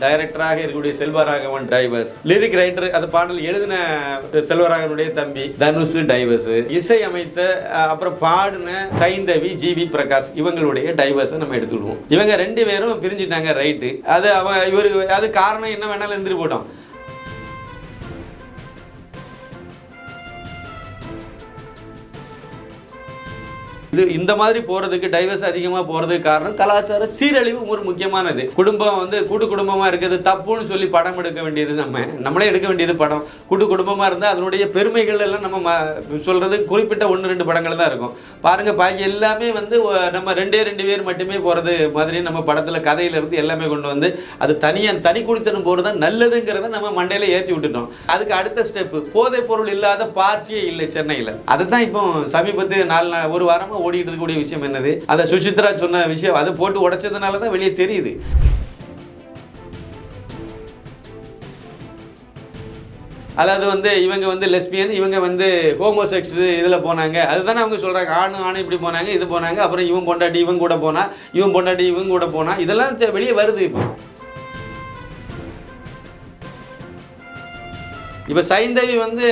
டைரக்டராக இருக்கக்கூடிய Selvaraghavan divorce. Lyric writer அந்த பாடல் எழுதின செல்வராகவனுடைய தம்பி தனுஷ் டைவர்ஸ். இசை அமைத்த அப்புறம் பாடின சைந்தவி ஜிவி பிரகாஷ் இவங்களுடைய டைவர்ஸை நம்ம எடுத்துக்கிடுவோம். இவங்க ரெண்டு பேரும் பிரிஞ்சுட்டாங்க ரைட்டு. அது அவன் இவரு அது காரணம் என்ன வேணாலும் இருந்துட்டு போட்டோம். இது இந்த மாதிரி போறதுக்கு டைவர்ஸ் அதிகமாக போறதுக்கு காரணம் கலாச்சார சீரழிவு ஒரு முக்கியமானது. குடும்பம் வந்து கூட்டு குடும்பமா இருக்கிறது தப்புன்னு சொல்லி படம் எடுக்க வேண்டியது நம்ம. நம்மளே எடுக்க வேண்டியது படம். கூட்டு குடும்பமா இருந்தால் அதனுடைய பெருமைகள் எல்லாம் நம்ம சொல்கிறது சொல்றது குறிப்பிட்ட ஒன்று ரெண்டு படங்கள் தான் இருக்கும். பாருங்க பாக்கி எல்லாமே வந்து நம்ம ரெண்டே ரெண்டு பேர் மட்டுமே போறது மாதிரி நம்ம படத்துல கதையில இருந்து எல்லாமே கொண்டு வந்து அது தனியாக தனி குடித்தனம் போறது தான் நல்லதுங்கிறத நம்ம மண்டையில ஏற்றி விட்டுட்டோம். அதுக்கு அடுத்த ஸ்டெப் போதைப் பொருள் இல்லாத பார்ட்டியே இல்லை சென்னையில். அதுதான் இப்போ சமீபத்து நாலு நாள் ஒரு வாரமாக ஓடிட்டு இருக்கக்கூடிய விஷயம் என்னது? அதை சுசித்ரா சொன்ன விஷயம் அது போட்டு உடைச்சதுனால தான் வெளியே தெரியுது. அதாவது வந்து இவங்க வந்து லெஸ்பியன் இவங்க வந்து ஹோமோசெக்ஸ் இதில் போனாங்க. அதுதானே அவங்க சொல்கிறாங்க ஆணு ஆணு இப்படி போனாங்க இது போனாங்க. அப்புறம் இவன் பொண்டாட்டி இவன் கூட போனா இவன் பொண்டாட்டி இவங்க கூட போனா இதெல்லாம் வெளியே வருது இப்போ. இப்போ சைந்தவி வந்து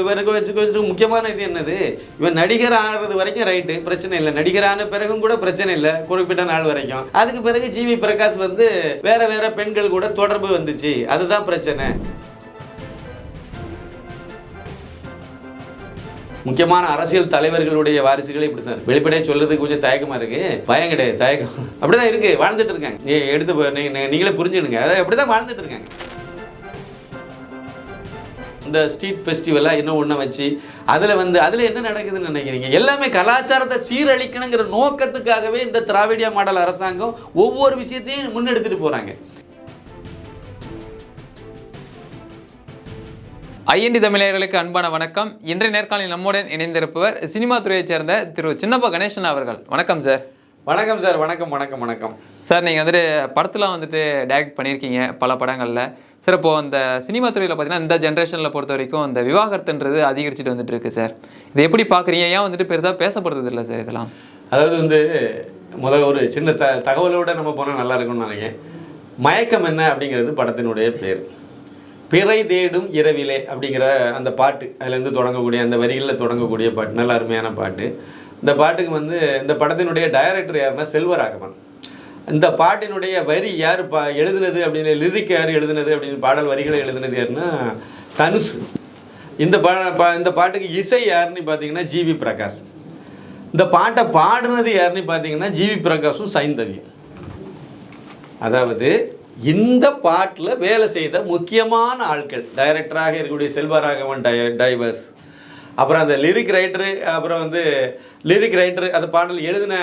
இவருக்கு வச்சுக்க வச்சுட்டு முக்கியமான இது என்னது? இவன் நடிகர் ஆகிறது வரைக்கும் ரைட்டு பிரச்சனை இல்லை. நடிகரான பிறகும் கூட பிரச்சனை இல்லை. குறிப்பிட்ட நாள் வரைக்கும். அதுக்கு பிறகு ஜிவி பிரகாஷ் வந்து வேற வேற பெண்கள் கூட தொடர்பு வந்துச்சு. அதுதான் பிரச்சனை. முக்கியமான அரசியல் தலைவர்களுடைய வாரிசுகளே இப்படி தான் வெளிப்படையாக சொல்றதுக்கு கொஞ்சம் தயக்கமா இருக்கு. பயம் கிடையாது தயக்கம். அப்படிதான் இருக்கு. வாழ்ந்துட்டு இருக்காங்க. எடுத்து நீங்களே புரிஞ்சுடுங்க அதை அப்படிதான் வாழ்ந்துட்டு இருக்காங்க. இந்த ஸ்ட்ரீட் ஃபெஸ்டிவலாக இன்னும் ஒன்று வச்சு அதில் வந்து அதில் என்ன நடக்குதுன்னு நினைக்கிறீங்க? எல்லாமே கலாச்சாரத்தை சீரழிக்கணுங்கிற நோக்கத்துக்காகவே இந்த திராவிடியா மாடல் அரசாங்கம் ஒவ்வொரு விஷயத்தையும் முன்னெடுத்துட்டு போகிறாங்க ஐஎன்டி தமிழர்களுக்கு அன்பான வணக்கம். இன்றைய நேர்காணலில் நம்முடன் இணைந்திருப்பவர் சினிமா துறையைச் சேர்ந்த திரு சின்னப்ப கணேசன் அவர்கள். வணக்கம் சார். வணக்கம் சார். வணக்கம் வணக்கம் வணக்கம். சார் நீங்கள் வந்துட்டு படத்தில் வந்துட்டு டைரக்ட் பண்ணியிருக்கீங்க பல படங்களில். சார் இப்போ அந்த சினிமா துறையில் பார்த்தீங்கன்னா இந்த ஜென்ரேஷனில் பொறுத்த வரைக்கும் இந்த விவாகரத்துன்றது அதிகரிச்சுட்டு வந்துட்டு இருக்கு சார் இதை எப்படி பார்க்குறீங்க ஏன் வந்துட்டு பெரிதாக பேசப்படுறது இல்லை சார் இதெல்லாம்? அதாவது வந்து முதல் ஒரு சின்ன த தகவலோட நம்ம போனால் நல்லா இருக்கும்னு நினைக்கிறேன். மயக்கம் என்ன அப்படிங்கிறது படத்தினுடைய பேர். பிறை தேடும் இரவிலே அப்படிங்கிற அந்த பாட்டு அதுலேருந்து தொடங்கக்கூடிய அந்த வரிகளில் தொடங்கக்கூடிய பாட்டு நல்ல அருமையான பாட்டு. இந்த பாட்டுக்கு வந்து இந்த படத்தினுடைய டைரக்டர் யாருன்னா செல்வராகவன். இந்த பாட்டினுடைய வரி யார் பா எழுதுனது அப்படின்னு லிரிக் யார் எழுதுனது அப்படின்னு பாடல் வரிகளை எழுதுனது யாருன்னா தனுஷ் இந்த பா பா- இந்த பாட்டுக்கு இசை யாருன்னு பார்த்தீங்கன்னா ஜிவி பிரகாஷ். இந்த பாட்டை பாடுனது யாருன்னு பார்த்தீங்கன்னா ஜிவி பிரகாஷும் சைந்தவியும். அதாவது இந்த பாட்டில் வேலை செய்த முக்கியமான ஆட்கள் டைரக்டராக இருக்கக்கூடிய செல்வராகவன் டை டைவர்ஸ் அப்புறம் அந்த லிரிக் ரைட்டரு அப்புறம் வந்து லிரிக் ரைட்டரு அந்த பாடல் எழுதின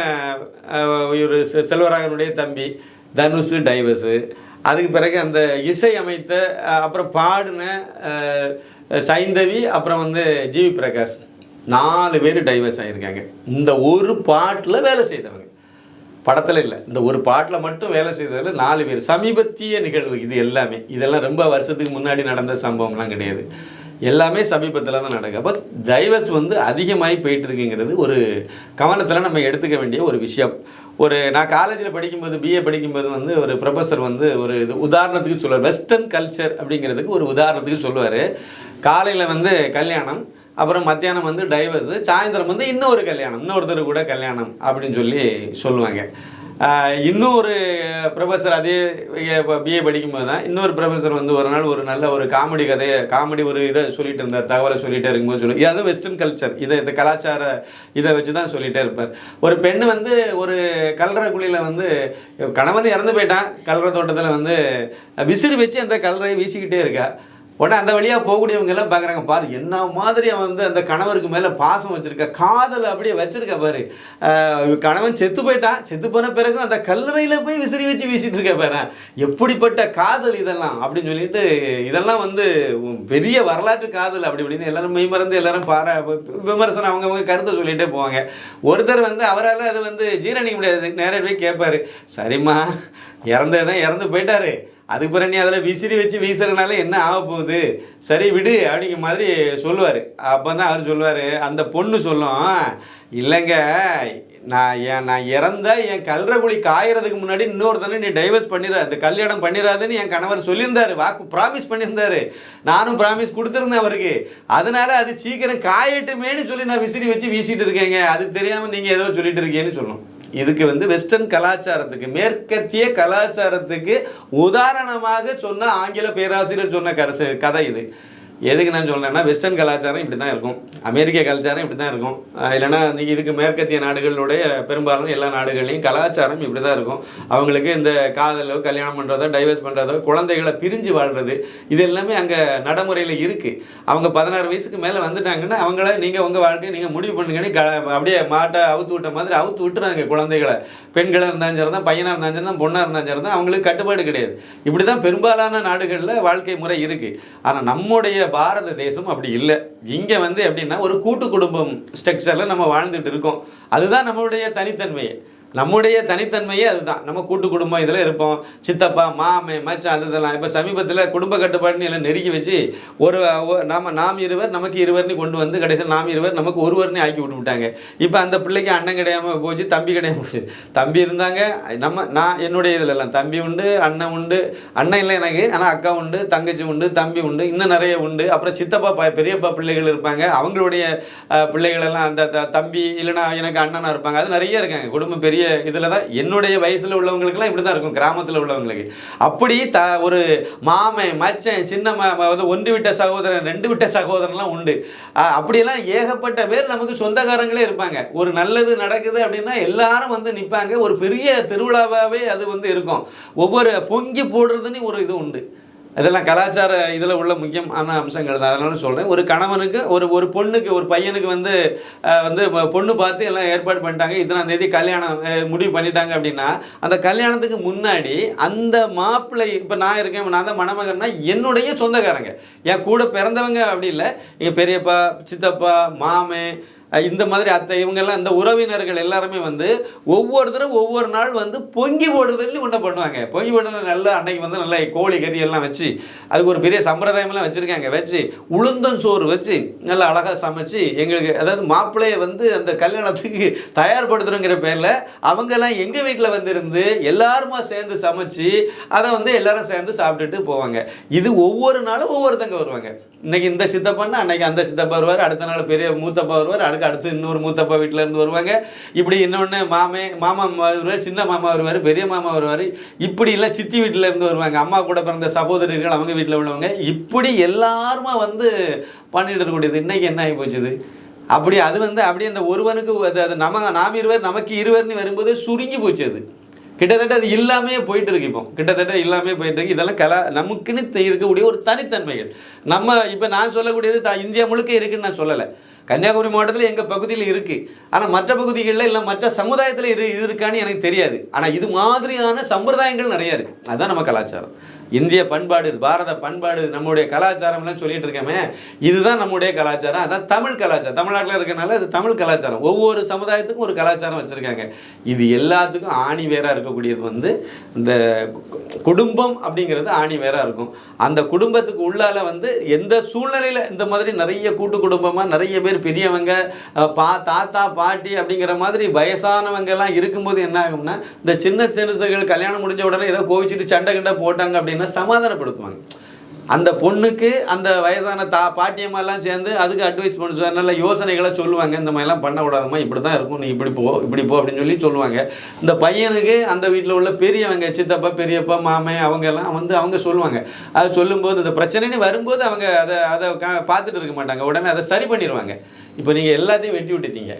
ஒரு செல்வராகனுடைய தம்பி தனுஷ் டைவர்ஸு அதுக்கு பிறகு அந்த இசை அமைத்த அப்புறம் பாடின சைந்தவி அப்புறம் வந்து ஜிவி பிரகாஷ். நாலு பேர் டைவர்ஸ் ஆகியிருக்காங்க இந்த ஒரு பாட்டில் வேலை செய்தவங்க. படத்தில் இல்லை. இந்த ஒரு பாட்டில் மட்டும் வேலை செய்ததில் நாலு பேர். சமீபத்திய நிகழ்வு இது எல்லாமே. இதெல்லாம் ரொம்ப வருஷத்துக்கு முன்னாடி நடந்த சம்பவம்லாம் கிடையாது. எல்லாமே சமீபத்தில் தான் நடக்கும் அப்போ டைவர்ஸ் வந்து அதிகமாகி போயிட்டு இருக்குங்கிறது ஒரு கவனத்தில் நம்ம எடுத்துக்க வேண்டிய ஒரு விஷயம். ஒரு நான் காலேஜில் படிக்கும்போது பிஏ படிக்கும்போது வந்து ஒரு ப்ரொஃபஸர் வந்து ஒரு இது உதாரணத்துக்கு சொல்லுவார். வெஸ்டர்ன் கல்ச்சர் அப்படிங்கிறதுக்கு ஒரு உதாரணத்துக்கு சொல்லுவார். காலையில் வந்து கல்யாணம் அப்புறம் மத்தியானம் வந்து டைவர்ஸு சாயந்தரம் வந்து இன்னொரு கல்யாணம் இன்னொருத்தர் கூட கல்யாணம் அப்படின்னு சொல்லி சொல்லுவாங்க. இன்னும் ஒரு ப்ரொஃபஸர் அதே பிஏ படிக்கும்போது தான் இன்னொரு ப்ரொஃபஸர் வந்து ஒரு நாள் ஒரு நல்ல ஒரு காமெடி கதையை காமெடி ஒரு இதை சொல்லிட்டு இருந்தார் தகவலை சொல்லிட்டே இருக்கும்போது சொல்லி இது வெஸ்டர்ன் கல்ச்சர் இதை இந்த கலாச்சார இதை வச்சு தான் சொல்லிட்டே இருப்பார். ஒரு பெண் வந்து ஒரு கல்ற குழியில் வந்து கணவன் இறந்து போயிட்டான் கல்ற தோட்டத்தில் வந்து விசிறி வச்சு அந்த கல்றையை வீசிக்கிட்டே இருக்கா. உடனே அந்த வழியாக போகக்கூடியவங்க எல்லாம் பார்க்குறாங்க. பாரு என்ன மாதிரி அவன் வந்து அந்த கணவருக்கு மேலே பாசம் வச்சுருக்க காதல் அப்படியே வச்சுருக்க பாரு. கணவன் செத்து போயிட்டான். செத்து போன பிறகும் அந்த கல்லறையில் போய் விசிறி வச்சு வீசிட்டு இருக்க பாரு. எப்படிப்பட்ட காதல் இதெல்லாம் அப்படின்னு சொல்லிட்டு இதெல்லாம் வந்து பெரிய வரலாற்று காதல் அப்படி இப்படின்னு எல்லாரும் மெய் மறந்து எல்லாரும் பாரா விமர்சனம் அவங்கவுங்க கருத்தை சொல்லிகிட்டே போவாங்க. ஒருத்தர் வந்து அவரால் அது வந்து ஜீரணிக்க முடியாது. நேரடியாக போய் கேட்பாரு சரிம்மா இறந்ததான் இறந்து போயிட்டாரு. அதுக்கு பிறகு நீ அதில் விசிறி வச்சு வீசுறதுனால என்ன ஆக போகுது? சரி விடு அப்படிங்கிற மாதிரி சொல்லுவார். அப்போ தான் அவர் சொல்லுவார் அந்த பொண்ணு சொல்லும் இல்லைங்க நான் என் நான் இறந்த என் கல்றகுழி காயறதுக்கு முன்னாடி இன்னொருத்தனை நீ டைவர்ஸ் பண்ணிடுற அந்த கல்யாணம் பண்ணிடாதுன்னு என் கணவர் சொல்லியிருந்தாரு வாக்கு ப்ராமிஸ் பண்ணியிருந்தாரு. நானும் ப்ராமிஸ் கொடுத்துருந்தேன் அவருக்கு. அதனால அது சீக்கிரம் காயட்டுமேன்னு சொல்லி நான் விசிறி வச்சு வீசிட்டு இருக்கேங்க. அது தெரியாமல் நீங்கள் ஏதோ சொல்லிட்டு இருக்கேன்னு சொல்லணும். இதுக்கு வந்து வெஸ்டர்ன் கலாச்சாரத்துக்கு மேற்கத்திய கலாச்சாரத்துக்கு உதாரணமாக சொன்ன ஆங்கில பேராசிரியர் சொன்ன கருத்து கதை இது. எதுக்கு நான் சொல்கிறேன்னா வெஸ்டர்ன் கலாச்சாரம் இப்படி தான் இருக்கும். அமெரிக்க கலாச்சாரம் இப்படி தான் இருக்கும். இல்லைனா இல்லைன்னா நீங்கள் இதுக்கு மேற்கத்திய நாடுகளுடைய பெரும்பாலும் எல்லா நாடுகள்லையும் கலாச்சாரம் இப்படி தான் இருக்கும். அவங்களுக்கு இந்த காதலோ கல்யாணம் பண்ணுறதோ டைவர்ஸ் பண்ணுறதோ குழந்தைகளை பிரிஞ்சு வாழ்றது இது எல்லாமே அங்கே நடைமுறையில் இருக்குது அவங்க பதினாறு வயசுக்கு மேலே வந்துட்டாங்கன்னா அவங்கள நீங்கள் உங்கள் வாழ்க்கையை நீங்கள் முடிவு பண்ணுங்கன்னு க அப்படியே மாட்டை அவுத்து விட்ட மாதிரி அவுத்து விட்டுறாங்க குழந்தைகளை. பெண்களாக இருந்தாலும் சரி தான் பையனாக இருந்தாலும் சரி தான் பொண்ணாக இருந்தாலும் சரி தான் அவங்களுக்கு கட்டுப்பாடு கிடையாது. இப்படி தான் பெரும்பாலான நாடுகளில் வாழ்க்கை முறை இருக்குது ஆனால் நம்முடைய பாரத தேசம் அப்படி இல்லை. இங்கே வந்து எப்படின்னா ஒரு கூட்டு குடும்பம் ஸ்ட்ரக்சரில் நம்ம வாழ்ந்துட்டு இருக்கோம். அதுதான் நம்மளுடைய தனித்தன்மையை. நம்முடைய தனித்தன்மையே அதுதான். நம்ம கூட்டு குடும்பம் இதில் இருப்போம். சித்தப்பா மாமே மச்சான் அது இதெல்லாம். இப்போ சமீபத்தில் குடும்ப கட்டுப்பாடுன்னு எல்லாம் நெருக்கி வச்சு ஒரு நாம் நாம நாம் இருவர் நமக்கு இருவர்னு கொண்டு வந்து கடைசியில் நாம் இருவர் நமக்கு ஒருவர்னு ஆக்கி விட்டு விட்டாங்க. இப்போ அந்த பிள்ளைக்கு அண்ணன் கிடையாம போச்சு தம்பி கிடையாம போச்சு. தம்பி இருந்தாங்க நம்ம நான் என்னுடைய இதில் எல்லாம். தம்பி உண்டு அண்ணன் உண்டு அண்ணன் இல்லை எனக்கு ஆனால் அக்கா உண்டு தங்கச்சி உண்டு தம்பி உண்டு இன்னும் நிறைய உண்டு. அப்புறம் சித்தப்பா ப- பெரியப்பா பிள்ளைகள் இருப்பாங்க. அவங்களுடைய பிள்ளைகளெல்லாம் பிள்ளைகள் எல்லாம் அந்த த- தம்பி இல்லைனா எனக்கு அண்ணனாக இருப்பாங்க. அது நிறைய இருக்காங்க. குடும்பம் பெரிய இதில் தான் என்னுடைய வயசில் உள்ளவங்களுக்குலாம் இப்படி தான் இருக்கும் கிராமத்தில் உள்ளவங்களுக்கு. அப்படி த ஒரு மாமன் மச்சன் சின்ன மா வந்து ஒன்று விட்ட சகோதரன் ரெண்டு விட்ட சகோதரன்லாம் உண்டு. அப்படியெல்லாம் ஏகப்பட்ட பேர் நமக்கு சொந்தக்காரங்களே இருப்பாங்க. ஒரு நல்லது நடக்குது அப்படின்னா எல்லாரும் வந்து நிற்பாங்க ஒரு பெரிய திருவிழாவாகவே அது வந்து இருக்கும். ஒவ்வொரு பொங்கி போடுறதுன்னு ஒரு இது உண்டு. இதெல்லாம் கலாச்சார இதில் உள்ள முக்கியமான அம்சங்கள் தான். அதனால சொல்கிறேன் ஒரு கணவனுக்கு ஒரு ஒரு பொண்ணுக்கு ஒரு பையனுக்கு வந்து வந்து பொண்ணு பார்த்து எல்லாம் ஏற்பாடு பண்ணிட்டாங்க. இத்தனாம் தேதி கல்யாணம் முடிவு பண்ணிட்டாங்க அப்படின்னா அந்த கல்யாணத்துக்கு முன்னாடி அந்த மாப்பிள்ளை இப்போ நான் இருக்கேன் நான் தான் மணமகன்னா என்னுடைய சொந்தக்காரங்க. என் கூட பிறந்தவங்க அப்படி இல்லை. எங்கள் பெரியப்பா சித்தப்பா மாமே இந்த மாதிரி அத்தை இவங்கெல்லாம் இந்த உறவினர்கள் எல்லாருமே வந்து ஒவ்வொருத்தரும் ஒவ்வொரு நாள் வந்து பொங்கி போடுறதுன்னு ஒன்றை பண்ணுவாங்க. பொங்கி போடுறது நல்லா அன்னைக்கு வந்து நல்லா கோழி கறி எல்லாம் வச்சு அதுக்கு ஒரு பெரிய சம்பிரதாயமெல்லாம் வச்சுருக்காங்க. வச்சு உளுந்தம் சோறு வச்சு நல்லா அழகாக சமைச்சு எங்களுக்கு அதாவது மாப்பிள்ளையை வந்து அந்த கல்யாணத்துக்கு தயார்படுத்துறோங்கிற பேரில் அவங்கெல்லாம் எங்கள் வீட்டில் வந்திருந்து எல்லாருமா சேர்ந்து சமைச்சு அதை வந்து எல்லாரும் சேர்ந்து சாப்பிட்டுட்டு போவாங்க. இது ஒவ்வொரு நாளும் ஒவ்வொருத்தங்க வருவாங்க. இன்னைக்கு இந்த சித்தப்பான்னா அன்னைக்கு அந்த சித்தப்பா வருவார் அடுத்த நாள் பெரிய மூத்தப்பா வருவார் அதுக்கு அடுத்து இன்னொரு மூத்தப்பா வீட்டில் இருந்து வருவாங்க. இப்படி இன்னொன்று மாமே மாமா வருவார் சின்ன மாமா வருவார் பெரிய மாமா வருவார். இப்படி இல்லை சித்தி வீட்டில் இருந்து வருவாங்க. அம்மா கூட பிறந்த சகோதரர்கள் அவங்க வீட்டில் உள்ளவங்க. இப்படி எல்லாருமா வந்து பண்ணிட்டு இருக்கக்கூடியது. இன்னைக்கு என்ன ஆகி போச்சுது? அப்படி அது வந்து அப்படியே அந்த ஒருவனுக்கு அது அது நம்ம நாம் இருவர் நமக்கு இருவர்னு வரும்போது சுருங்கி போச்சு அது. கிட்டத்தட்ட அது இல்லாமே போயிட்டு இருக்கு இப்போ. கிட்டத்தட்ட இல்லாமே போயிட்டு இருக்கு. இதெல்லாம் கலா நமக்குன்னு இருக்கக்கூடிய ஒரு தனித்தன்மைகள். நம்ம இப்போ நான் சொல்லக்கூடியது த இந்தியா முழுக்க இருக்குன்னு நான் சொல்லலை. கன்னியாகுமரி மாவட்டத்தில் எங்கள் பகுதியில் இருக்குது ஆனால் மற்ற பகுதிகளில் இல்லை மற்ற சமுதாயத்தில் இரு இது இருக்கான்னு எனக்கு தெரியாது. ஆனால் இது மாதிரியான சம்பிரதாயங்கள் நிறையா இருக்குது அதுதான் நம்ம கலாச்சாரம். இந்திய பண்பாடு இது பாரத பண்பாடு நம்முடைய கலாச்சாரம்லாம் சொல்லிட்டு இருக்கோமே இதுதான் நம்முடைய கலாச்சாரம். அதான் தமிழ் கலாச்சாரம். தமிழ்நாட்டில் இருக்கனால அது தமிழ் கலாச்சாரம். ஒவ்வொரு சமுதாயத்துக்கும் ஒரு கலாச்சாரம் வச்சுருக்காங்க. இது எல்லாத்துக்கும் ஆணி வேறாக இருக்கக்கூடியது வந்து இந்த குடும்பம் அப்படிங்கிறது ஆணி வேறாக இருக்கும். அந்த குடும்பத்துக்கு உள்ளால வந்து எந்த சூழ்நிலையில் இந்த மாதிரி நிறைய கூட்டு குடும்பமாக நிறைய பேர் பெரியவங்க பா தாத்தா பாட்டி அப்படிங்கிற மாதிரி வயசானவங்கெல்லாம் இருக்கும்போது என்ன ஆகும்னா இந்த சின்ன சிறுசுகள் கல்யாணம் முடிஞ்ச உடனே ஏதோ கோவிச்சிட்டு சண்டை கிண்டை போட்டாங்க அப்படின்னு சமாதானப்படுத்துவாங்க. அந்த பொண்ணுக்கு அந்த வயதான தா பாட்டியம்மாலாம் சேர்ந்து அதுக்கு அட்வைஸ் பண்ண நல்ல யோசனைகளை சொல்லுவாங்க. இந்த மாதிரிலாம் பண்ணக்கூடாதும்மா இப்படி தான் இருக்கும் நீ இப்படி போ இப்படி போ அப்படின்னு சொல்லி சொல்லுவாங்க. இந்த பையனுக்கு அந்த வீட்டில் உள்ள பெரியவங்க சித்தப்பா பெரியப்பா மாமே அவங்க எல்லாம் வந்து அவங்க சொல்லுவாங்க. அது சொல்லும்போது இந்த பிரச்சனைன்னு வரும்போது அவங்க அதை அதை கா- பார்த்துட்டு இருக்க மாட்டாங்க. உடனே அதை சரி பண்ணிடுவாங்க இப்போ நீங்கள் எல்லாத்தையும் வெட்டி விட்டுட்டீங்க.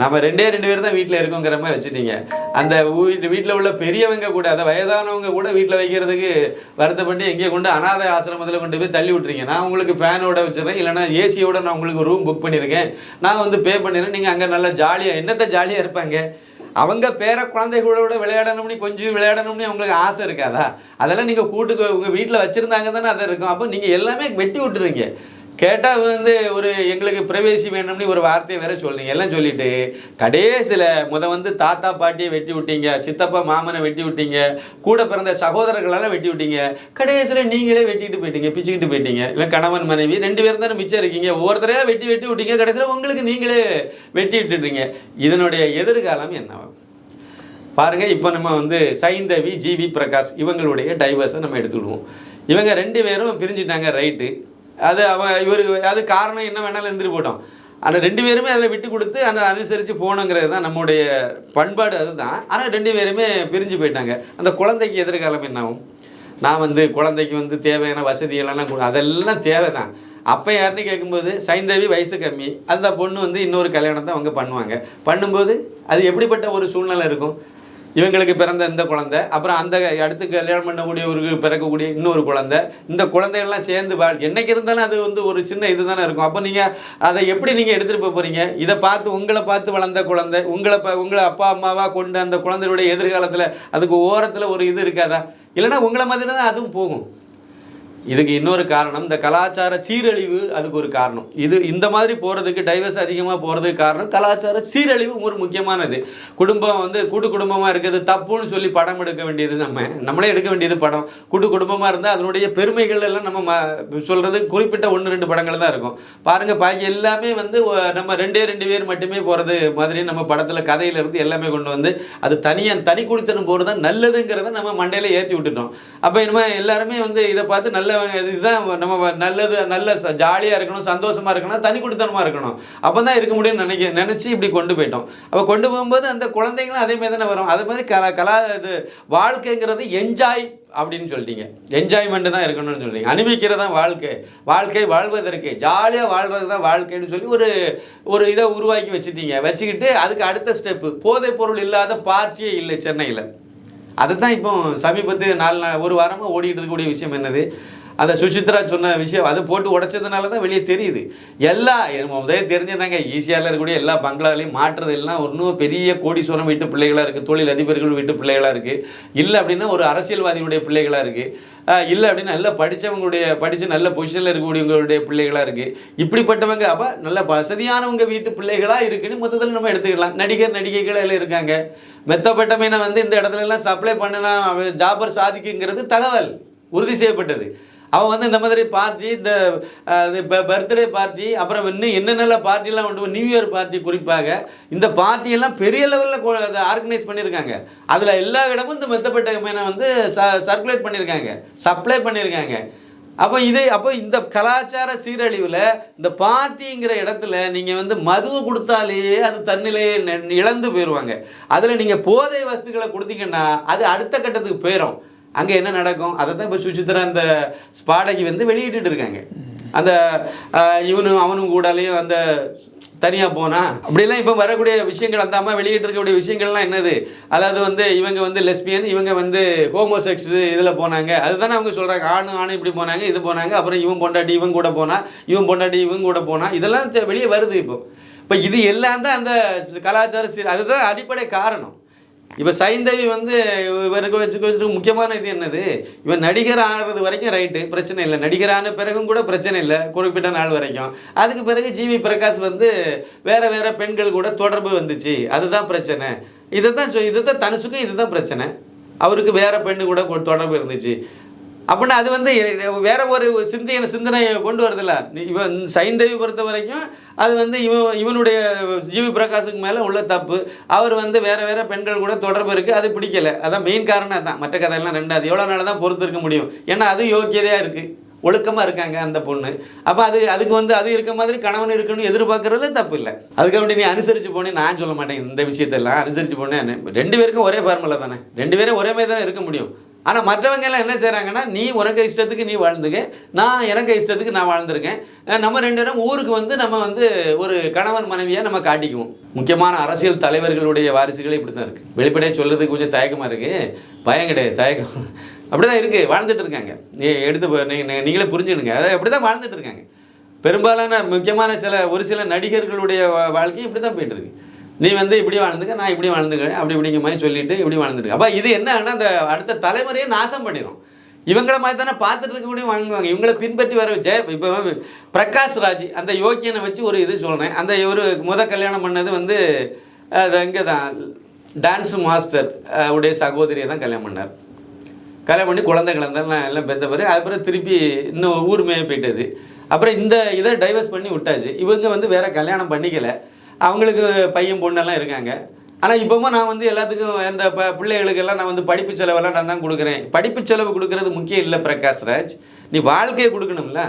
நம்ம ரெண்டே ரெண்டு பேர் தான் வீட்டில் இருக்கோங்கிற மாதிரி வச்சுட்டீங்க. அந்த வீட்டு வீட்டில் உள்ள பெரியவங்க கூட அதை வயதானவங்க கூட வீட்டில் வைக்கிறதுக்கு வருத்தப்பட்டு எங்கேயோ கொண்டு அனாதை ஆசிரமத்தில் கொண்டு போய் தள்ளி விட்டுறீங்க. நான் உங்களுக்கு ஃபேனோட வச்சுருக்கேன் இல்லைனா ஏசியோட நான் உங்களுக்கு ரூம் புக் பண்ணியிருக்கேன். நான் வந்து பே பண்ணிடுறேன். நீங்கள் அங்கே நல்லா ஜாலியாக என்னத்தை ஜாலியாக இருப்பாங்க? அவங்க பேர குழந்தைகளோட விளையாடணும்னு கொஞ்சம் விளையாடணும்னு அவங்களுக்கு ஆசை இருக்காதா? அதெல்லாம் நீங்கள் கூட்டுக்கு உங்கள் வீட்டில் வச்சுருந்தாங்க தானே அதை இருக்கும். அப்போ நீங்கள் எல்லாமே வெட்டி விட்டுருங்க கேட்டால் வந்து ஒரு எங்களுக்கு பிரவேசி வேணும்னு ஒரு வார்த்தையை வேற சொல்லுங்க எல்லாம் சொல்லிட்டு கடைசியில் முத வந்து தாத்தா பாட்டியை வெட்டி விட்டீங்க சித்தப்பா மாமனை வெட்டி விட்டீங்க கூட பிறந்த சகோதரர்களெல்லாம் வெட்டி விட்டீங்க. கடைசியில் நீங்களே வெட்டிட்டு போயிட்டீங்க பிச்சுக்கிட்டு போயிட்டீங்க. இல்லை கணவன் மனைவி ரெண்டு பேரும் தானே மிச்சம் இருக்கீங்க. ஒவ்வொருத்தரையா வெட்டி வெட்டி விட்டீங்க. கடைசியில் உங்களுக்கு நீங்களே வெட்டி விட்டுறீங்க இதனுடைய எதிர்காலம் என்னவாகும் பாருங்க இப்போ நம்ம வந்து சைந்தவி ஜிவி பிரகாஷ் இவங்களுடைய டைவர்ஸை நம்ம எடுத்துக்கிடுவோம். இவங்க ரெண்டு பேரும் பிரிஞ்சுட்டாங்க ரைட்டு அது அவன் இவருக்கு அது காரணம் என்ன வேணாலும் இருந்துட்டு போட்டோம். ஆனால் ரெண்டு பேருமே அதில் விட்டு கொடுத்து அந்த அனுசரித்து போகணுங்கிறது தான் நம்முடைய பண்பாடு அதுதான். ஆனால் ரெண்டு பேருமே பிரிஞ்சு போயிட்டாங்க. அந்த குழந்தைக்கு எதிர்காலம் என்ன ஆகும் நான் வந்து குழந்தைக்கு வந்து தேவையான வசதிகளெல்லாம் அதெல்லாம் தேவை தான் அப்போ யாருன்னு கேட்கும்போது சைந்தவி வயசு கம்மி. அந்த பொண்ணு வந்து இன்னொரு கல்யாணத்தை அவங்க பண்ணுவாங்க. பண்ணும்போது அது எப்படிப்பட்ட ஒரு சூழ்நிலை இருக்கும்? இவங்களுக்கு பிறந்த இந்த குழந்தை அப்புறம் அந்த அடுத்து கல்யாணம் பண்ணக்கூடியவருக்கு பிறக்கக்கூடிய இன்னொரு குழந்தை. இந்த குழந்தைகள்லாம் சேர்ந்து வா என்னைக்கு இருந்தாலும் அது வந்து ஒரு சின்ன இது தானே இருக்கும். அப்போ நீங்கள் அதை எப்படி நீங்கள் எடுத்துகிட்டு போக போகிறீங்க இதை பார்த்து உங்களை பார்த்து வளர்ந்த குழந்தை உங்களை ப உங்களை அப்பா அம்மாவாக கொண்டு அந்த குழந்தையுடைய எதிர்காலத்தில் அதுக்கு ஓரத்தில் ஒரு இது இருக்காதா? இல்லைன்னா உங்களை மாதிரி தான் அதுவும் போகும். இதுக்கு இன்னொரு காரணம் இந்த கலாச்சார சீரழிவு அதுக்கு ஒரு காரணம். இது இந்த மாதிரி போகிறதுக்கு டைவர்ஸ் அதிகமாக போகிறதுக்கு காரணம் கலாச்சார சீரழிவு ஒரு முக்கியமானது. குடும்பம் வந்து கூட்டு குடும்பமாக இருக்கிறது தப்புன்னு சொல்லி படம் எடுக்க வேண்டியது நம்ம நம்மளே எடுக்க வேண்டியது படம். கூட்டு குடும்பமாக இருந்தால் அதனுடைய பெருமைகள் எல்லாம் நம்ம ம சொல்கிறது குறிப்பிட்ட ஒன்று ரெண்டு படங்கள் தான் இருக்கும். பாருங்கள் பாக்கி எல்லாமே வந்து நம்ம ரெண்டே ரெண்டு பேர் மட்டுமே போகிறது மாதிரி நம்ம படத்தில் கதையில் இருந்து எல்லாமே கொண்டு வந்து அது தனியாக தனி குடித்தனம் போகிறது தான் நல்லதுங்கிறத நம்ம மண்டையில் ஏற்றி விட்டுட்டோம். அப்போ இனிமேல் எல்லாருமே வந்து இதை பார்த்து நல்ல இதுதான் நம்ம நல்லது நல்ல ஜாலியாக இருக்கணும் சந்தோஷமாக இருக்கணும் தனி கொடுத்தனமாக இருக்கணும். அப்போ தான் இருக்க முடியும்னு நினைக்க நினச்சி இப்படி கொண்டு போயிட்டோம். அப்போ கொண்டு போகும்போது அந்த குழந்தைங்களும் அதே மாதிரி தானே வரும். அதே மாதிரி கலா கலா இது வாழ்க்கைங்கிறது என்ஜாய் அப்படின்னு சொல்லிட்டீங்க. என்ஜாய்மெண்ட்டு தான் இருக்கணும்னு சொல்றீங்க அனுபவிக்கிறது தான் வாழ்க்கை. வாழ்க்கை வாழ்வதற்கு ஜாலியாக வாழ்றது தான் வாழ்க்கைன்னு சொல்லி ஒரு ஒரு இதை உருவாக்கி வச்சுட்டீங்க. வச்சுக்கிட்டு அதுக்கு அடுத்த ஸ்டெப்பு போதைப் பொருள் இல்லாத பார்ட்டியே இல்லை சென்னையில். அதுதான் இப்போ சமீபத்து நாலு நாள் ஒரு வாரமாக ஓடிட்டு இருக்கக்கூடிய விஷயம் என்னது? அந்த சுசித்ரா சொன்ன விஷயம் அது போட்டு உடைச்சதுனால தான் வெளியே தெரியுது. எல்லா முதல்ல முதலே தெரிஞ்சதாங்க ஈஸியாக இருக்கக்கூடிய எல்லா பங்களாலையும் மாற்றுறது எல்லாம் இன்னும் பெரிய கோடீஸ்வரம் வீட்டு பிள்ளைகளாக இருக்குது தொழில் அதிபர்கள் வீட்டு பிள்ளைகளாக இருக்குது இல்லை அப்படின்னா ஒரு அரசியல்வாதியுடைய பிள்ளைகளாக இருக்குது இல்லை அப்படின்னா நல்லா படித்தவங்களுடைய படித்து நல்ல பொசிஷனில் இருக்கக்கூடியவங்களுடைய பிள்ளைகளாக இருக்குது இப்படிப்பட்டவங்க அப்போ நல்ல வசதியானவங்க வீட்டு பிள்ளைகளாக இருக்குன்னு மொத்தத்தில் நம்ம எடுத்துக்கலாம். நடிகர் நடிகைகள் எல்லாம் இருக்காங்க. மெத்தப்பட்ட மீனை வந்து இந்த இடத்துல எல்லாம் சப்ளை பண்ணினா ஜாபர் சாதிக்குங்கிறது தகவல் உறுதி செய்யப்பட்டது. அவன் வந்து இந்த மாதிரி பார்ட்டி இந்த பர்த்டே பார்ட்டி அப்புறம் இன்னும் என்னென்ன பார்ட்டிலாம் உண்டு நியூ இயர் பார்ட்டி குறிப்பாக இந்த பார்ட்டியெல்லாம் பெரிய லெவலில் ஆர்கனைஸ் பண்ணியிருக்காங்க அதில் எல்லா இடமும் இந்த மெத்தப்பட்ட மீனை வந்து சர்க்குலேட் பண்ணியிருக்காங்க சப்ளை பண்ணியிருக்காங்க அப்போ இது அப்போ இந்த கலாச்சார சீரழிவில் இந்த பார்ட்டிங்கிற இடத்துல நீங்கள் வந்து மது கொடுத்தாலே அது தன்னிலையே நெ- இழந்து போயிடுவாங்க அதில் நீங்கள் போதை வஸ்துக்களை கொடுத்தீங்கன்னா அது அடுத்த கட்டத்துக்கு போயிடும் அங்கே என்ன நடக்கும்? அதை தான் இப்போ சுசித்ரா அந்த ஸ்பாடைக்கு வந்து வெளியிட்டு இருக்காங்க. அந்த இவனும் அவனும் கூடலையும் அந்த தனியாக போனா? அப்படிலாம் இப்போ வரக்கூடிய விஷயங்கள் அந்த அம்மா வெளியிட்டு இருக்கக்கூடிய விஷயங்கள்லாம் என்னது? அதாவது வந்து இவங்க வந்து லெஸ்பியன் இவங்க வந்து ஹோமோசெக்ஸ் இதில் போனாங்க. அதுதானே அவங்க சொல்கிறாங்க ஆணு ஆணு இப்படி போனாங்க இது போனாங்க அப்புறம் இவன் பொண்டாட்டி இவன் கூட போனால் இவன் பொண்டாட்டி இவன் கூட போனால் இதெல்லாம் வெளியே வருது இப்போ. இப்போ இது எல்லாம் தான் அந்த கலாச்சார சீர் அதுதான் அடிப்படை காரணம். இப்போ சைந்தவி வந்து இவருக்கு வச்சுக்க வச்சுட்டு முக்கியமான இது என்னது? இவன் நடிகர் ஆகிறது வரைக்கும் ரைட்டு பிரச்சனை இல்லை. நடிகரான பிறகும் கூட பிரச்சனை இல்லை. குறிப்பிட்ட நாள் வரைக்கும். அதுக்கு பிறகு ஜிவி பிரகாஷ் வந்து வேற வேற பெண்கள் கூட தொடர்பு வந்துச்சு. அதுதான் பிரச்சனை. இதை தான் இதை தான் தனுசுக்கும் இதுதான் பிரச்சனை. அவருக்கு வேற பெண்ணு கூட தொடர்பு இருந்துச்சு. அப்படின்னா அது வந்து வேற ஒரு சிந்தைய சிந்தனையை கொண்டு வருதுல்ல. இவன் சைந்தவி பொறுத்த வரைக்கும் அது வந்து இவன் இவனுடைய ஜிவி பிரகாஷுக்கு மேலே உள்ள தப்பு. அவர் வந்து வேற வேற பெண்கள் கூட தொடர்பு இருக்குது அது பிடிக்கல. அதான் மெயின் காரணம் தான் மற்ற கதையெல்லாம் ரெண்டாவது எவ்வளோ நாள் தான் பொறுத்து இருக்க முடியும். ஏன்னா அது யோக்கியதையாக இருக்குது ஒழுக்கமாக இருக்காங்க அந்த பொண்ணு. அப்போ அது அதுக்கு வந்து அது இருக்க மாதிரி கணவன் இருக்கணும்னு எதிர்பார்க்கறது தப்பு இல்லை. அதுக்கு வேண்டி நீ அனுசரித்து போனே நான் சொல்ல மாட்டேன். இந்த விஷயத்தெல்லாம் அனுசரித்து போனேன் ரெண்டு பேருக்கும் ஒரே ஃபார்முலா தானே. ரெண்டு பேரும் ஒரே மாதிரி தானே இருக்க முடியும். ஆனால் மற்றவங்க எல்லாம் என்ன செய்கிறாங்கன்னா நீ உனக்கு இஷ்டத்துக்கு நீ வாழ்ந்துக்க நான் எனக்கு இஷ்டத்துக்கு நான் வாழ்ந்துருக்கேன். நம்ம ரெண்டு பேரும் ஊருக்கு வந்து நம்ம வந்து ஒரு கணவன் மனைவியாக நம்ம காட்டிக்குவோம். முக்கியமான அரசியல் தலைவர்களுடைய வாரிசுகளே இப்படி தான் இருக்குது வெளிப்படையாக சொல்கிறதுக்கு கொஞ்சம் தயக்கமாக இருக்குது பயம் கிடையாது தயக்கம். அப்படி தான் இருக்குது வாழ்ந்துட்டு இருக்காங்க. நீ எடுத்து நீங்களே புரிஞ்சுடுங்க அதை அப்படி தான் வாழ்ந்துட்டு இருக்காங்க. பெரும்பாலான முக்கியமான சில ஒரு சில நடிகர்களுடைய வாழ்க்கையும் வாழ்க்கை இப்படி தான் போயிட்டுருக்கு நீ வந்து இப்படி வாழ்ந்துக்க நான் இப்படி வாழ்ந்துக்கிறேன் அப்படி இப்படிங்கிற மாதிரி சொல்லிட்டு இப்படி வாழ்ந்துட்டு அப்போ இது என்னன்னா அந்த அடுத்த தலைமுறையை நாசம் பண்ணிடும் இவங்கள மாதிரி தானே பார்த்துட்டு இருக்க முடியும் வாங்குவாங்க. இவங்களை பின்பற்றி வர வச்சே இப்போ பிரகாஷ் ராஜ் அந்த யோக்கியனை வச்சு ஒரு இது சொல்கிறேன் அந்த ஒரு முத கல்யாணம் பண்ணது வந்து அது இங்கே தான் டான்ஸ் மாஸ்டர் உடைய சகோதரியை தான் கல்யாணம் பண்ணார். கல்யாணம் பண்ணி குழந்தை கிழந்தெல்லாம் எல்லாம் பெற்ற பிறகு அதுக்கப்புறம் திருப்பி இன்னும் ஊர் மேய போயிட்டது. அப்புறம் இந்த இதை டைவர்ஸ் பண்ணி விட்டாச்சு. இவங்க வந்து வேறு கல்யாணம் பண்ணிக்கலை. அவங்களுக்கு பையன் பொண்ணெல்லாம் இருக்காங்க. ஆனால் இப்போவும் நான் வந்து எல்லாத்துக்கும் இந்த ப பிள்ளைகளுக்கெல்லாம் நான் வந்து படிப்பு செலவெல்லாம் நான் தான் கொடுக்குறேன். படிப்பு செலவு கொடுக்கறது முக்கியம் இல்லை பிரகாஷ் ராஜ். நீ வாழ்க்கையை கொடுக்கணும்ல.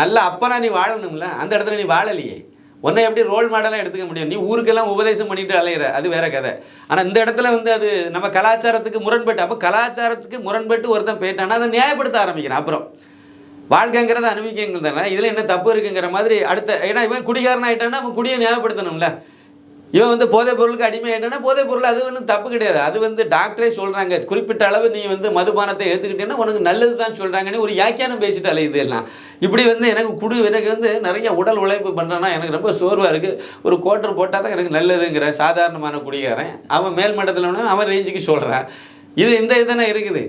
நல்ல அப்பனா நீ வாழணும்ல. அந்த இடத்துல நீ வாழலையே. உன்னை எப்படி ரோல் மாடலாக எடுத்துக்க முடியும்? நீ ஊருக்கெல்லாம் உபதேசம் பண்ணிட்டு அலையிற. அது வேற கதை. ஆனால் இந்த இடத்துல வந்து அது நம்ம கலாச்சாரத்துக்கு முரண்பட்டு அப்போ கலாச்சாரத்துக்கு முரண்பட்டு ஒருத்தன் போயிட்டான்னா அதை நியாயப்படுத்த ஆரம்பிக்கிறான். அப்புறம் வாழ்க்கைங்கிறத அனுபவிக்கங்கள் தானே? இதில் என்ன தப்பு இருக்குங்கிற மாதிரி அடுத்த ஏன்னா இவன் குடிகாரன் ஆகிட்டான்னா அவன் குடியை ஞாபகப்படுத்தணும்ல. இவன் வந்து போதைப் பொருளுக்கு அடிமை ஆயிட்டானா போதைப் பொருள் அது வந்து தப்பு கிடையாது. அது வந்து டாக்டரே சொல்கிறாங்க குறிப்பிட்ட அளவு நீ வந்து மதுபானத்தை எடுத்துக்கிட்டேன்னா உனக்கு நல்லது தான் சொல்கிறாங்கன்னு ஒரு யாக்கியானம் பேசிட்டு அலையுது எல்லாம் இப்படி வந்து எனக்கு குடு எனக்கு வந்து நிறைய உடல் உழைப்பு பண்ணுறேன்னா எனக்கு ரொம்ப சோர்வாக இருக்குது ஒரு கோட்டர் போட்டால் தான் எனக்கு நல்லதுங்கிற சாதாரணமான குடிகாரன். அவன் மேல்மட்டத்தில் அவன் ரேஞ்சுக்கு சொல்கிறான் இது இந்த இதுதானே இருக்குது.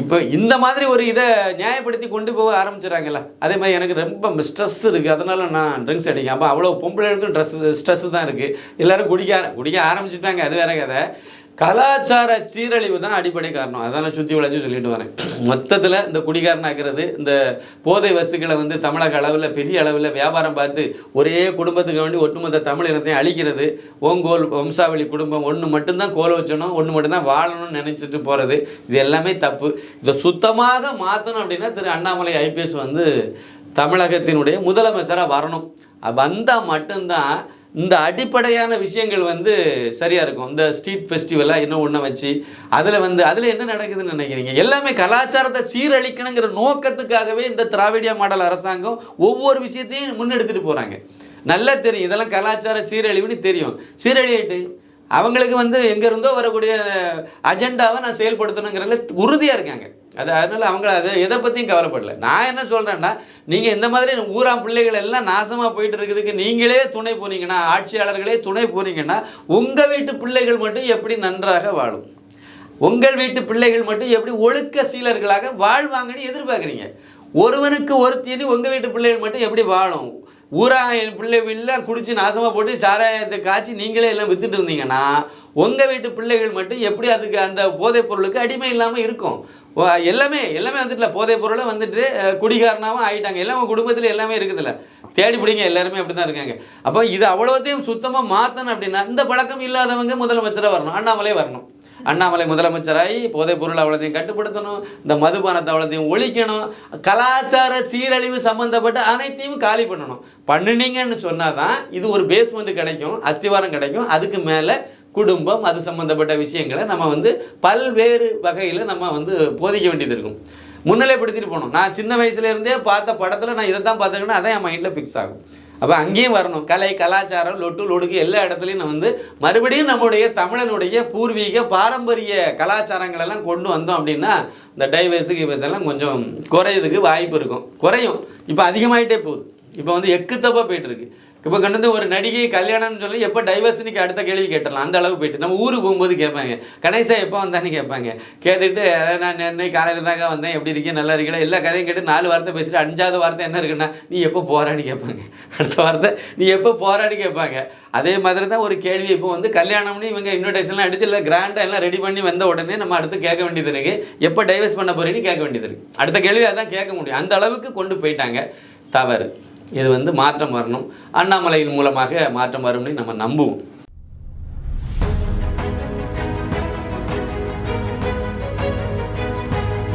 இப்போ இந்த மாதிரி ஒரு இதை நியாயப்படுத்தி கொண்டு போக ஆரம்பிச்சிடறாங்கல்ல. அதே மாதிரி எனக்கு ரொம்ப ஸ்ட்ரெஸ் இருக்குது அதனால நான் ட்ரிங்க்ஸ் அடிக்கேன். அப்போ அவ்வளோ பொம்பளைகளுக்கும் ட்ரெஸ் ஸ்ட்ரெஸ் தான் இருக்குது எல்லாரும் குடிக்க குடிக்க ஆரம்பிச்சிட்டாங்க. அது வேற கதை. கலாச்சார சீரழிவு தான் அடிப்படை காரணம். அதான் நான் சுற்றி வளைச்சு சொல்லிட்டு வரேன். மொத்தத்தில் இந்த குடிகாரனாக்கிறது இந்த போதை வஸ்துக்களை வந்து தமிழக அளவில் பெரிய அளவில் வியாபாரம் பார்த்து ஒரே குடும்பத்துக்கு வேண்டி ஒட்டுமொத்த தமிழ் இனத்தையும் அழிக்கிறது. ஓங்கோல் வம்சாவளி குடும்பம் ஒன்று மட்டும்தான் கோல வச்சணும் ஒன்று மட்டும்தான் வாழணும்னு நினச்சிட்டு போகிறது இது எல்லாமே தப்பு. இதை சுத்தமாக மாற்றணும் அப்படின்னா திரு அண்ணாமலை ஐபிஎஸ் வந்து தமிழகத்தினுடைய முதலமைச்சராக வரணும். வந்தால் மட்டும்தான் இந்த அடிப்படையான விஷயங்கள் வந்து சரியாக இருக்கும். இந்த ஸ்ட்ரீட் ஃபெஸ்டிவலாக இன்னும் ஒன்றை வச்சு அதில் வந்து அதில் என்ன நடக்குதுன்னு நினைக்கிறீங்க? எல்லாமே கலாச்சாரத்தை சீரழிக்கணுங்கிற நோக்கத்துக்காகவே இந்த திராவிடியா மாடல் அரசாங்கம் ஒவ்வொரு விஷயத்தையும் முன்னெடுத்துட்டு போகிறாங்க நல்லா தெரியும். இதெல்லாம் கலாச்சார சீரழிவுன்னு தெரியும். சீரழியிட்டு அவங்களுக்கு வந்து எங்கேருந்தோ வரக்கூடிய அஜெண்டாவை நான் செயல்படுத்தணுங்கிறதுல உறுதியாக இருக்காங்க. அது அதனால அவங்க அதை எதை பற்றியும் கவலைப்படல. நான் என்ன சொல்கிறேன்னா நீங்கள் இந்த மாதிரி ஊராம் பிள்ளைகள் எல்லாம் நாசமாக போயிட்டு இருக்கிறதுக்கு நீங்களே துணை போனீங்கன்னா ஆட்சியாளர்களே துணை போனீங்கன்னா உங்கள் வீட்டு பிள்ளைகள் மட்டும் எப்படி நன்றாக வாழும்? உங்கள் வீட்டு பிள்ளைகள் மட்டும் எப்படி ஒழுக்க சீலர்களாக வாழ்வாங்கன்னு எதிர்பார்க்குறீங்க? ஒருவனுக்கு ஒருத்தின்னு உங்கள் வீட்டு பிள்ளைகள் மட்டும் எப்படி வாழும்? ஊரா என் பிள்ளை எல்லாம் குடித்து நாசமாக போட்டு சாராயத்தை காய்ச்சி நீங்களே எல்லாம் வித்துட்டு இருந்தீங்கன்னா உங்கள் வீட்டு பிள்ளைகள் மட்டும் எப்படி அதுக்கு அந்த போதைப் பொருளுக்கு அடிமை இல்லாமல் இருக்கும்? எல்லாமே எல்லாமே வந்துட்டுல போதைப் பொருளும் வந்துட்டு குடிகாரனாகவும் ஆகிட்டாங்க எல்லாம் உங்கள் குடும்பத்தில் எல்லாமே இருக்குதுல்ல. தேடி பிடிங்க எல்லாருமே அப்படி தான் இருக்காங்க. அப்போ இது அவ்வளோத்தையும் சுத்தமாக மாற்றணும் அப்படின்னா இந்த பழக்கம் இல்லாதவங்க முதலமைச்சராக வரணும். அண்ணாமலை வரணும். அண்ணாமலை முதலமைச்சராகி போதைப் பொருள் அவ்வளோத்தையும் கட்டுப்படுத்தணும் இந்த மதுபானத்தை அவ்வளோத்தையும் ஒழிக்கணும் கலாச்சார சீரழிவு சம்மந்தப்பட்ட அனைத்தையும் காலி பண்ணணும். பண்ணுனீங்கன்னு சொன்னால் தான் இது ஒரு பேஸ்மெண்ட் கிடைக்கும் அஸ்திவாரம் கிடைக்கும். அதுக்கு மேலே குடும்பம் அது சம்மந்தப்பட்ட விஷயங்களை நம்ம வந்து பல்வேறு வகையில் நம்ம வந்து போதிக்க வேண்டியது இருக்கும். முன்னிலைப்படுத்திட்டு போகணும் நான் சின்ன வயசுல இருந்தே பார்த்த படத்தில் நான் இதை தான் பார்த்துருக்கேன்னா அதான் என் மைண்டில் ஃபிக்ஸ் ஆகும். அப்போ அங்கேயும் வரணும். கலை கலாச்சாரம் லொட்டு லொடுக்கு எல்லா இடத்துலையும் நம்ம வந்து மறுபடியும் நம்முடைய தமிழனுடைய பூர்வீக பாரம்பரிய கலாச்சாரங்கள் எல்லாம் கொண்டு வந்தோம் அப்படின்னா இந்த டைவர்ஸு கிவர்ஸ் எல்லாம் கொஞ்சம் குறையதுக்கு வாய்ப்பு இருக்கும். குறையும். இப்போ அதிகமாயிட்டே போகுது. இப்போ வந்து எக்குத்தப்பாக போயிட்டுருக்கு இப்போ கொண்டு வந்து ஒரு நடிகை கல்யாணம்னு சொல்லி எப்போ டைவர்ஸ்னுக்கு அடுத்த கேள்வி கேட்டலாம் அந்த அளவு போயிட்டு. நம்ம ஊருக்கு போகும்போது கேட்பாங்க. கணேசா எப்போ வந்தான்னு கேட்பாங்க. கேட்டுட்டு நான் நென்னை காலையில் தாங்க வந்தேன். எப்படி இருக்கேன் நல்லா இருக்கீங்களா? எல்லா கதையும் கேட்டு நாலு வார்த்தை பேசிட்டு அஞ்சாவது வார்த்தை என்ன இருக்குன்னா நீ எப்போ போகிறான்னு கேட்பாங்க. அடுத்த வார்த்தை நீ எப்போ போகிறான்னு கேட்பாங்க. அதே மாதிரி தான் ஒரு கேள்வி இப்போ வந்து கல்யாணம்னு இவங்க இன்விடேஷன்லாம் அடிச்சு இல்லை கிராண்டாக எல்லாம் ரெடி பண்ணி வந்த உடனே நம்ம அடுத்து கேட்க வேண்டியது இருக்குது எப்போ டைவர்ஸ் பண்ண போகிறேன்னு கேட்க வேண்டியது இருக்குது அடுத்த கேள்வி அதான் கேட்க முடியும். அந்த அளவுக்கு கொண்டு போயிட்டாங்க. தவறு. இது வந்து மாற்றம் வரணும். அண்ணாமலையின் மூலமாக மாற்றம் வரும்னு நம்ம நம்புவோம்.